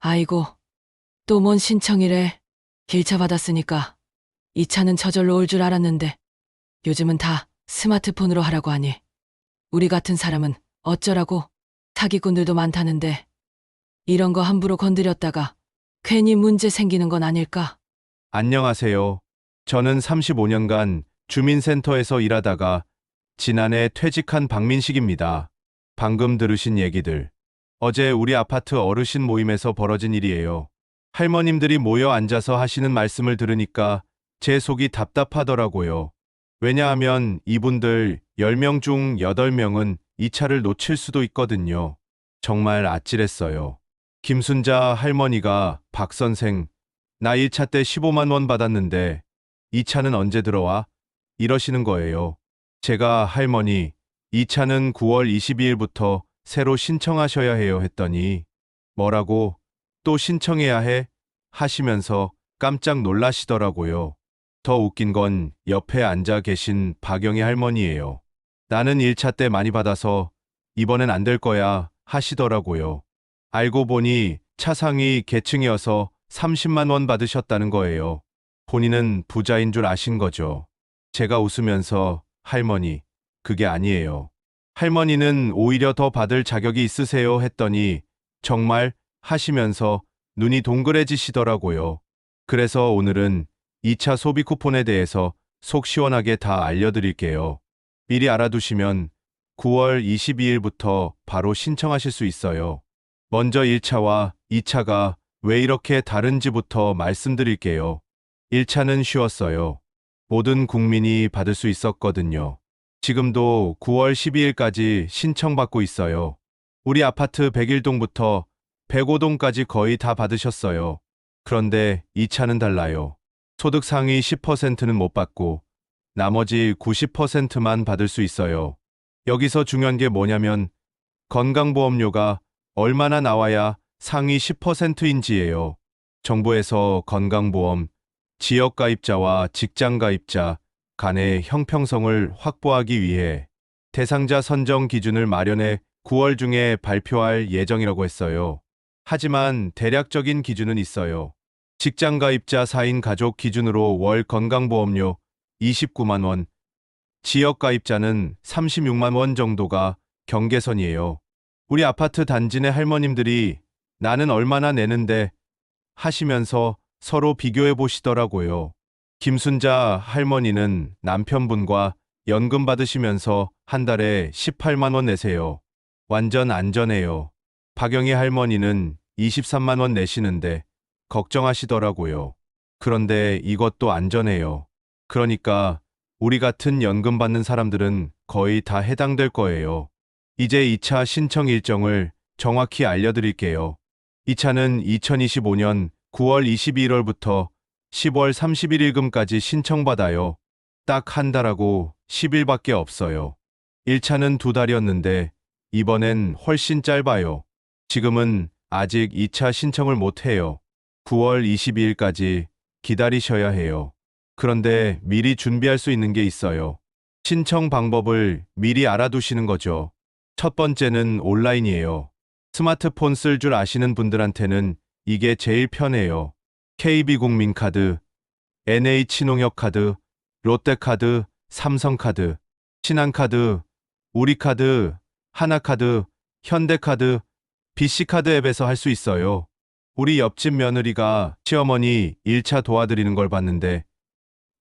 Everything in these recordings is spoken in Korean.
아이고, 또 뭔 신청이래. 길차 받았으니까. 이 차는 저절로 올 줄 알았는데. 요즘은 다 스마트폰으로 하라고 하니. 우리 같은 사람은 어쩌라고 사기꾼들도 많다는데. 이런 거 함부로 건드렸다가 괜히 문제 생기는 건 아닐까? 안녕하세요. 저는 35년간 주민센터에서 일하다가 지난해 퇴직한 박민식입니다. 방금 들으신 얘기들. 어제 우리 아파트 어르신 모임에서 벌어진 일이에요. 할머님들이 모여 앉아서 하시는 말씀을 들으니까 제 속이 답답하더라고요. 왜냐하면 이분들 10명 중 8명은 이 차를 놓칠 수도 있거든요. 정말 아찔했어요. 김순자 할머니가 박 선생, 나 1차 때 15만 원 받았는데 2차는 언제 들어와? 이러시는 거예요. 제가 할머니, 2차는 9월 22일부터 새로 신청하셔야 해요 했더니 뭐라고 또 신청해야 해? 하시면서 깜짝 놀라시더라고요. 더 웃긴 건 옆에 앉아 계신 박영희 할머니예요. 나는 1차 때 많이 받아서 이번엔 안 될 거야 하시더라고요. 알고 보니 차상위 계층이어서 30만 원 받으셨다는 거예요. 본인은 부자인 줄 아신 거죠. 제가 웃으면서 할머니, 그게 아니에요. 할머니는 오히려 더 받을 자격이 있으세요 했더니 정말 하시면서 눈이 동그래지시더라고요. 그래서 오늘은 2차 소비 쿠폰에 대해서 속 시원하게 다 알려드릴게요. 미리 알아두시면 9월 22일부터 바로 신청하실 수 있어요. 먼저 1차와 2차가 왜 이렇게 다른지부터 말씀드릴게요. 1차는 쉬웠어요. 모든 국민이 받을 수 있었거든요. 지금도 9월 12일까지 신청받고 있어요. 우리 아파트 101동부터 105동까지 거의 다 받으셨어요. 그런데 2차는 달라요. 소득 상위 10%는 못 받고 나머지 90%만 받을 수 있어요. 여기서 중요한 게 뭐냐면 건강보험료가 얼마나 나와야 상위 10%인지예요. 정부에서 건강보험, 지역가입자와 직장가입자 간의 형평성을 확보하기 위해 대상자 선정 기준을 마련해 9월 중에 발표할 예정이라고 했어요. 하지만 대략적인 기준은 있어요. 직장 가입자 4인 가족 기준으로 월 건강보험료 29만 원, 지역 가입자는 36만 원 정도가 경계선이에요. 우리 아파트 단지 내 할머님들이 나는 얼마나 내는데 하시면서 서로 비교해 보시더라고요. 김순자 할머니는 남편분과 연금 받으시면서 한 달에 18만 원 내세요. 완전 안전해요. 박영희 할머니는 23만 원 내시는데 걱정하시더라고요. 그런데 이것도 안전해요. 그러니까 우리 같은 연금 받는 사람들은 거의 다 해당될 거예요. 이제 2차 신청 일정을 정확히 알려드릴게요. 2차는 2025년 9월 21일부터 10월 31일금까지 신청받아요. 딱 한 달하고 10일밖에 없어요. 1차는 두 달이었는데 이번엔 훨씬 짧아요. 지금은 아직 2차 신청을 못 해요. 9월 22일까지 기다리셔야 해요. 그런데 미리 준비할 수 있는 게 있어요. 신청 방법을 미리 알아두시는 거죠. 첫 번째는 온라인이에요. 스마트폰 쓸 줄 아시는 분들한테는 이게 제일 편해요. KB국민카드, NH농협카드, 롯데카드, 삼성카드, 신한카드, 우리카드, 하나카드, 현대카드, BC카드 앱에서 할 수 있어요. 우리 옆집 며느리가 시어머니 1차 도와드리는 걸 봤는데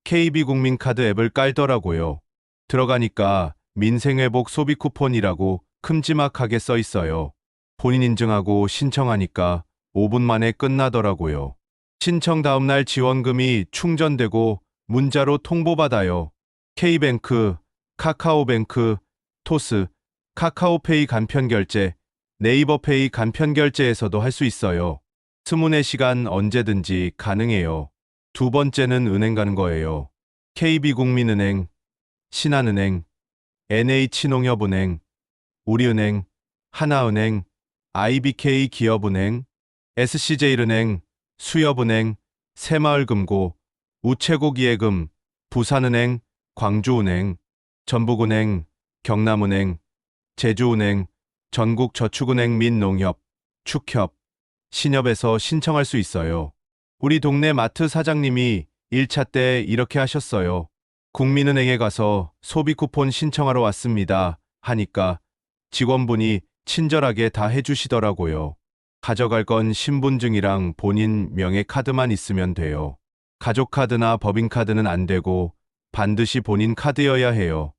KB국민카드 앱을 깔더라고요. 들어가니까 민생회복 소비 쿠폰이라고 큼지막하게 써 있어요. 본인 인증하고 신청하니까 5분 만에 끝나더라고요. 신청 다음날 지원금이 충전되고 문자로 통보받아요. K뱅크, 카카오뱅크, 토스, 카카오페이 간편결제, 네이버페이 간편결제에서도 할 수 있어요. 24시간 언제든지 가능해요. 두 번째는 은행 가는 거예요. KB국민은행, 신한은행, NH농협은행, 우리은행, 하나은행, IBK 기업은행, SC제일은행, 수협은행, 새마을금고, 우체국이해금, 부산은행, 광주은행, 전북은행, 경남은행, 제주은행, 전국저축은행 및 농협, 축협, 신협에서 신청할 수 있어요. 우리 동네 마트 사장님이 1차 때 이렇게 하셨어요. 국민은행에 가서 소비 쿠폰 신청하러 왔습니다. 하니까 직원분이 친절하게 다 해주시더라고요. 가져갈 건 신분증이랑 본인 명의 카드만 있으면 돼요. 가족 카드나 법인 카드는 안 되고 반드시 본인 카드여야 해요.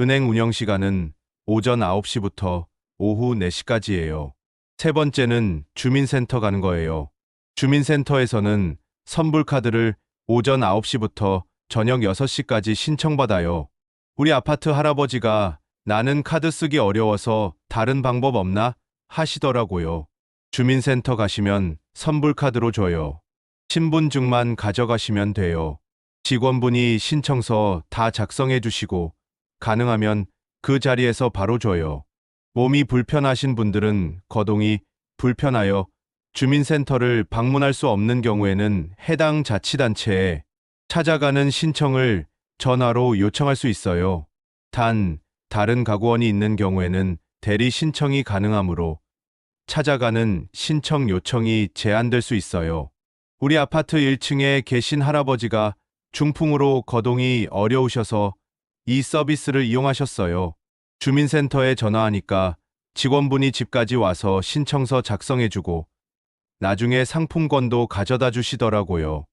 은행 운영 시간은 오전 9시부터 오후 4시까지예요. 세 번째는 주민센터 가는 거예요. 주민센터에서는 선불카드를 오전 9시부터 저녁 6시까지 신청받아요. 우리 아파트 할아버지가 나는 카드 쓰기 어려워서 다른 방법 없나 하시더라고요. 주민센터 가시면 선불카드로 줘요. 신분증만 가져가시면 돼요. 직원분이 신청서 다 작성해 주시고 가능하면 그 자리에서 바로 줘요. 몸이 불편하신 분들은 거동이 불편하여 주민센터를 방문할 수 없는 경우에는 해당 자치단체에 찾아가는 신청을 전화로 요청할 수 있어요. 단, 다른 가구원이 있는 경우에는 대리 신청이 가능하므로 찾아가는 신청 요청이 제한될 수 있어요. 우리 아파트 1층에 계신 할아버지가 중풍으로 거동이 어려우셔서 이 서비스를 이용하셨어요. 주민센터에 전화하니까 직원분이 집까지 와서 신청서 작성해주고 나중에 상품권도 가져다 주시더라고요.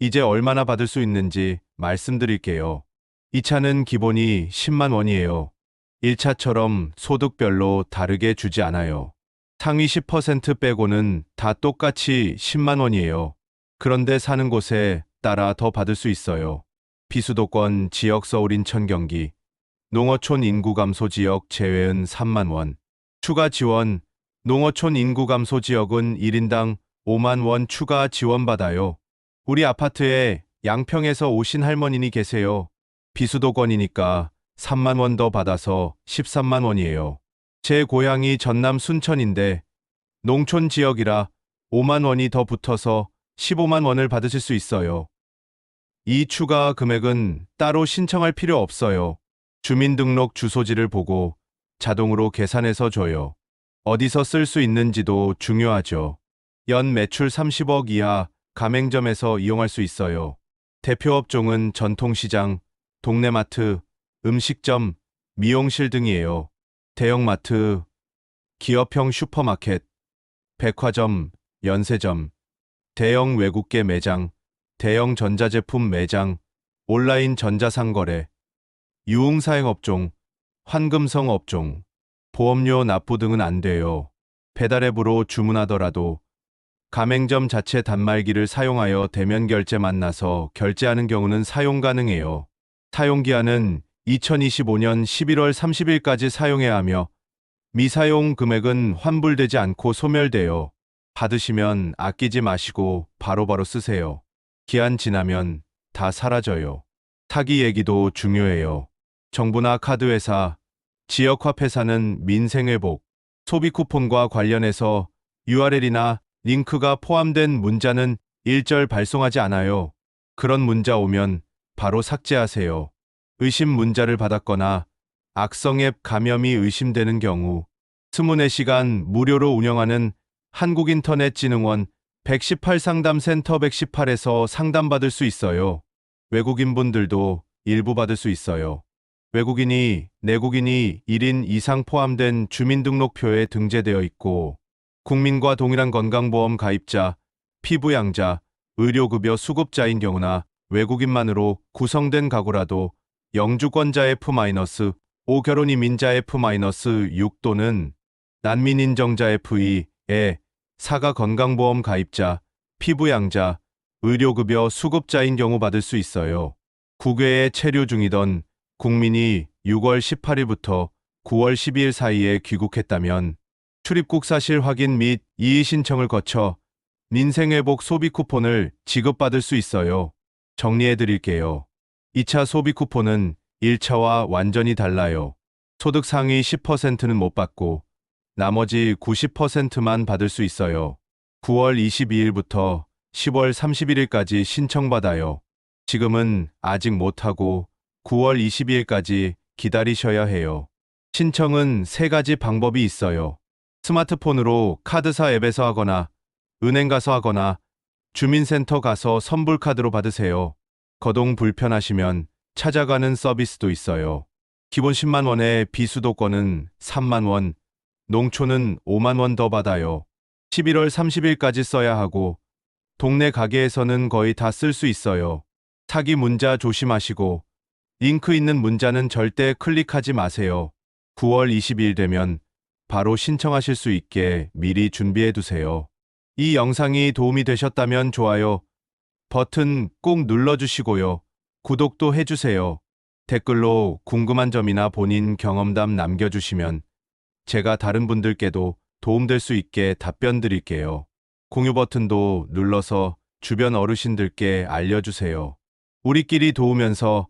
이제 얼마나 받을 수 있는지 말씀드릴게요. 이 차는 기본이 10만 원이에요. 1차처럼 소득별로 다르게 주지 않아요. 상위 10% 빼고는 다 똑같이 10만 원이에요. 그런데 사는 곳에 따라 더 받을 수 있어요. 비수도권 지역 서울 인천 경기 농어촌 인구 감소 지역 제외은 3만 원. 추가 지원 농어촌 인구 감소 지역은 1인당 5만 원 추가 지원받아요. 우리 아파트에 양평에서 오신 할머니니 계세요. 비수도권이니까 3만 원 더 받아서 13만 원이에요. 제 고향이 전남 순천인데 농촌 지역이라 5만 원이 더 붙어서 15만 원을 받으실 수 있어요. 이 추가 금액은 따로 신청할 필요 없어요. 주민등록 주소지를 보고 자동으로 계산해서 줘요. 어디서 쓸 수 있는지도 중요하죠. 연 매출 30억 이하 가맹점에서 이용할 수 있어요. 대표 업종은 전통시장, 동네마트, 음식점, 미용실 등이에요. 대형마트, 기업형 슈퍼마켓, 백화점, 연세점, 대형 외국계 매장, 대형 전자제품 매장, 온라인 전자상거래, 유흥사행업종, 환금성 업종, 보험료 납부 등은 안 돼요. 배달앱으로 주문하더라도 가맹점 자체 단말기를 사용하여 대면 결제 만나서 결제하는 경우는 사용 가능해요. 사용기한은 2025년 11월 30일까지 사용해야 하며 미사용 금액은 환불되지 않고 소멸돼요. 받으시면 아끼지 마시고 바로바로 쓰세요. 기한 지나면 다 사라져요. 사기 얘기도 중요해요. 정부나 카드회사, 지역화폐사는 민생회복, 소비 쿠폰과 관련해서 URL이나 링크가 포함된 문자는 일절 발송하지 않아요. 그런 문자 오면 바로 삭제하세요. 의심 문자를 받았거나 악성 앱 감염이 의심되는 경우 24시간 무료로 운영하는 한국인터넷진흥원 118 상담센터 118에서 상담받을 수 있어요. 외국인분들도 일부 받을 수 있어요. 외국인이, 내국인이 1인 이상 포함된 주민등록표에 등재되어 있고 국민과 동일한 건강보험 가입자, 피부양자, 의료급여 수급자인 경우나 외국인만으로 구성된 가구라도 영주권자 F-5 결혼이 민자 F-6 또는 난민 인정자 F2에 사가 건강보험 가입자, 피부양자, 의료급여 수급자인 경우 받을 수 있어요. 국외에 체류 중이던 국민이 6월 18일부터 9월 12일 사이에 귀국했다면 출입국 사실 확인 및 이의 신청을 거쳐 민생회복 소비 쿠폰을 지급받을 수 있어요. 정리해 드릴게요. 2차 소비 쿠폰은 1차와 완전히 달라요. 소득 상위 10%는 못 받고 나머지 90%만 받을 수 있어요. 9월 22일부터 10월 31일까지 신청받아요. 지금은 아직 못하고 9월 22일까지 기다리셔야 해요. 신청은 세 가지 방법이 있어요. 스마트폰으로 카드사 앱에서 하거나 은행 가서 하거나 주민센터 가서 선불카드로 받으세요. 거동 불편하시면 찾아가는 서비스도 있어요. 기본 10만 원에 비수도권은 3만 원, 농촌은 5만 원 더 받아요. 11월 30일까지 써야 하고 동네 가게에서는 거의 다 쓸 수 있어요. 사기 문자 조심하시고 링크 있는 문자는 절대 클릭하지 마세요. 9월 20일 되면 바로 신청하실 수 있게 미리 준비해 두세요. 이 영상이 도움이 되셨다면 좋아요 버튼 꼭 눌러주시고요. 구독도 해주세요. 댓글로 궁금한 점이나 본인 경험담 남겨주시면 제가 다른 분들께도 도움될 수 있게 답변 드릴게요. 공유 버튼도 눌러서 주변 어르신들께 알려주세요. 우리끼리 도우면서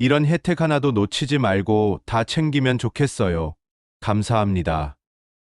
이런 혜택 하나도 놓치지 말고 다 챙기면 좋겠어요. 감사합니다.